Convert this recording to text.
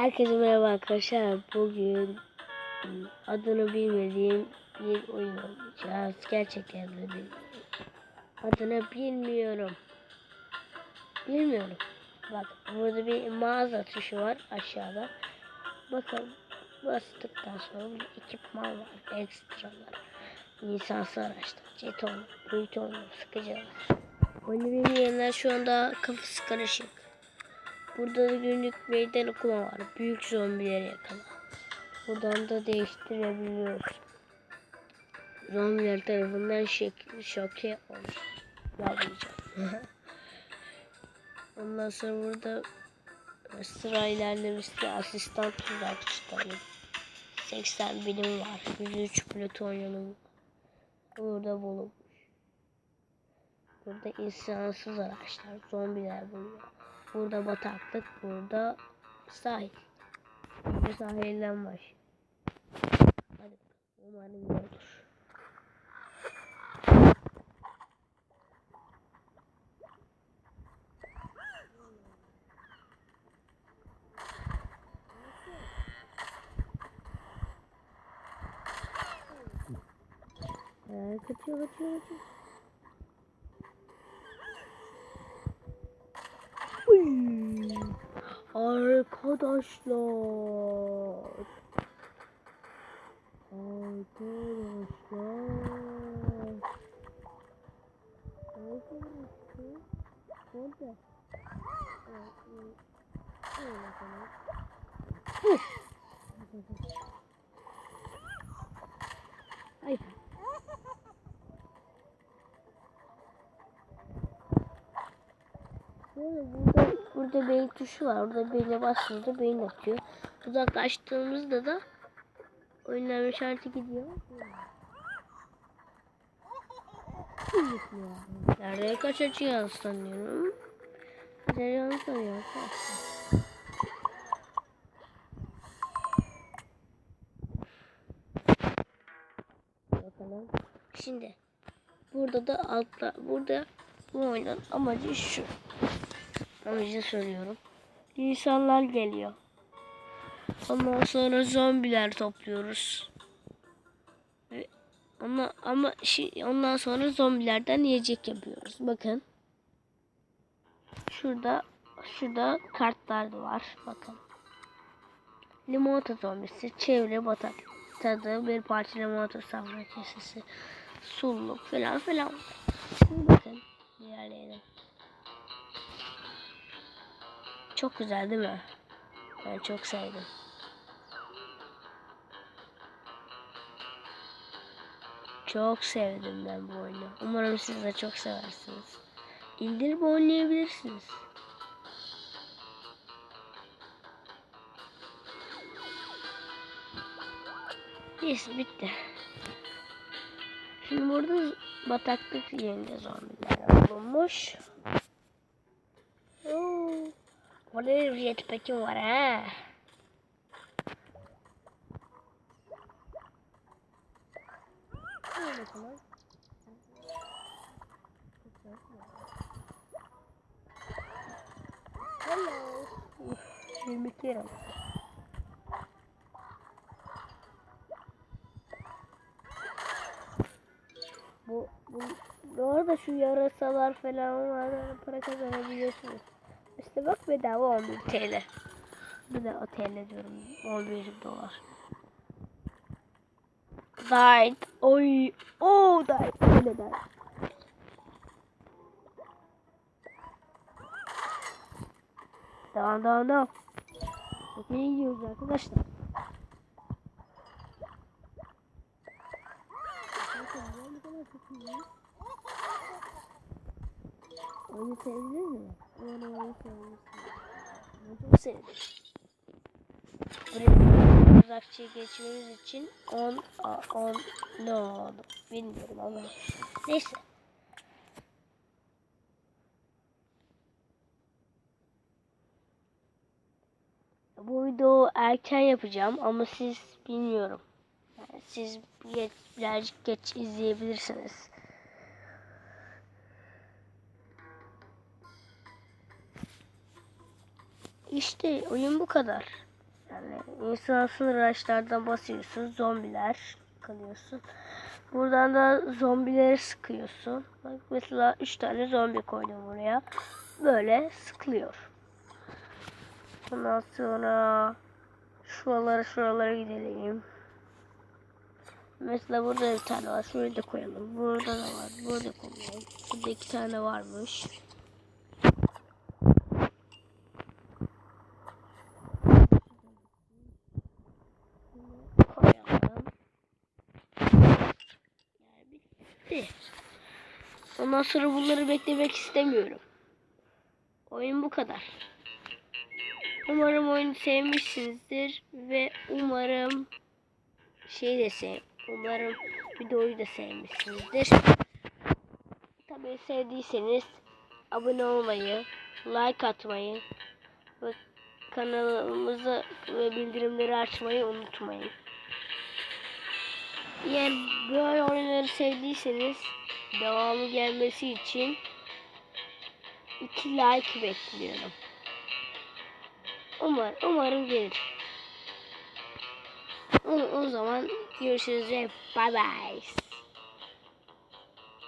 Herkese merhaba arkadaşlar. Bugün adını bilmediğim bir oyun oynayacağız. Gerçekten bilmiyorum. Adını bilmiyorum. Bilmiyorum. Bak burada bir mağaza tuşu var aşağıda. Bakın bastıktan sonra ekipman var. Ekstralar. İnsansı araçlar. Jeton, buton, sıkıcılar. Oyunu bilmeyenler şu anda kafası karışık. Burada da günlük meydan okuma var. Büyük zombileri yakala. Buradan da değiştirebiliyoruz. Zombiler tarafından şek şoke olmuş. Yapmayacağım. Ondan sonra burada sıra ilerlemişti. Asistan tuzakçıdayım. 80 bilim var. 103 plütonyumum var. Burada bulunmuş. Burada insansız araçlar, zombiler bulunuyor. Burada bataklık, burada sahil. Bu sahilden baş. Hadi umarım iyi olur. Ee, kaçıyor, kaçıyor, kaçıyor. Arkadaşlar. Arkadaşlar. Nerede? Uf. Ay. Böyle burada burada beyin tuşu var. Orada beyne bastığımızda beyin atıyor. Uzaklaştığımızda da oynanma işareti gidiyor. Nereye kaçacağız sanıyorum. Kaçacağını sanıyorum. Bakalım. Şimdi burada da altta burada bu oyunun amacı şu. Amacı söylüyorum. İnsanlar geliyor. Ondan sonra zombiler topluyoruz. Ama ama şi- ondan sonra zombilerden yiyecek yapıyoruz. Bakın. Şurada şurada kartlar da var. Bakın. Limonata zombisi, çevre batak tadı, bir parça limonata safra kesesi, sulluk falan filan. Bakın diğerlerine. Çok güzel değil mi? Ben çok sevdim. Çok sevdim ben bu oyunu. Umarım siz de çok seversiniz. İndirip oynayabilirsiniz. Yes bitti. Şimdi burada bataklık yerinde zombiler bulunmuş. Orada bir jetpack'im var ha. Hello. Uf, 20 kere. Bu, bu, bu şu yarasalar falan var. Para kazanabiliyorsunuz. İşte bak bedava 11 TL. Bir de o TL diyorum. 11 dolar. Died. Oy. Oh died. Öyle died. Devam devam devam. İyi gidiyoruz arkadaşlar. Oyunu sevdin mi? Sevdim. Ben çok sevdim. Buraya uzakçıya geçmemiz için 10 10 ne oldu bilmiyorum ama neyse. Bu video erken yapacağım ama siz bilmiyorum. Yani siz birazcık geç izleyebilirsiniz. İşte oyun bu kadar. Yani insansız araçlardan basıyorsun. Zombiler kalıyorsun. Buradan da zombileri sıkıyorsun. Bak mesela 3 tane zombi koydum buraya. Böyle sıkılıyor. Ondan sonra şuralara şuralara gidelim. Mesela burada bir tane var. Şurayı da koyalım. Burada da var. Burada koyalım. Burada iki tane varmış. Koyalım. Yani bitti. Ondan sonra bunları beklemek istemiyorum. Oyun bu kadar. Umarım oyunu sevmişsinizdir ve umarım şey de sev. Umarım videoyu da sevmişsinizdir. Tabii sevdiyseniz abone olmayı, like atmayı ve kanalımızı ve bildirimleri açmayı unutmayın. Eğer böyle oyunları sevdiyseniz devamı gelmesi için iki like bekliyorum. Umar, umarım gelir. O, o zaman görüşürüz bye bye.